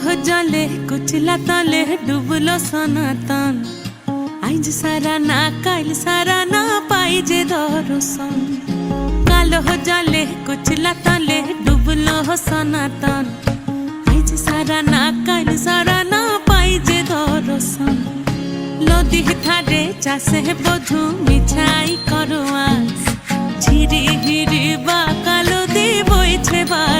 কুচলা তলে ডুবলো সনাতন আইজ সারা না কাল সারা না পাই যে দর্শন কালো জলে কুচলা তলে ডুবলো সনাতন আইজ সারা না কাল সারা না পাই যে দর্শন নদী ধারে চাষে বধু মিছাই করো আস ঝিরি হিরি বা কালো দি বইছে নদী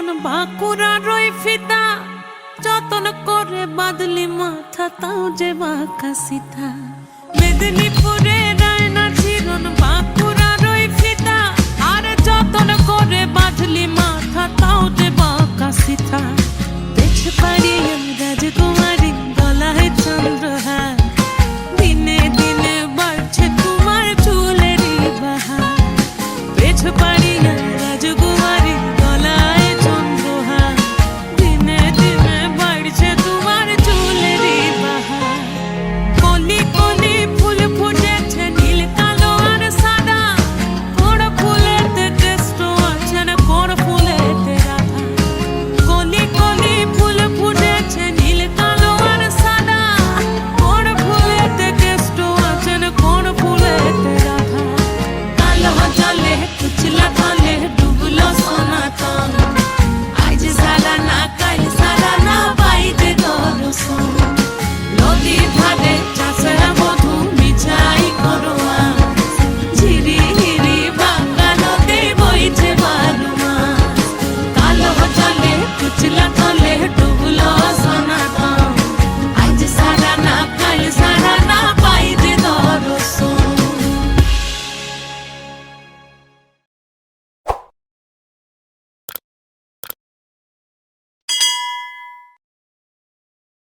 এমন বাঁকুড়া রই ফিতা যতন করে বাদলি মাথা, তাও যে বাঁকা সীতা মেদিনীপুরে রায়না চিরন বাঁকুড়া ফিতা আর যতন করে বাদলি মাথা, তাও যে কাশিতা সীতা দেখতে পারি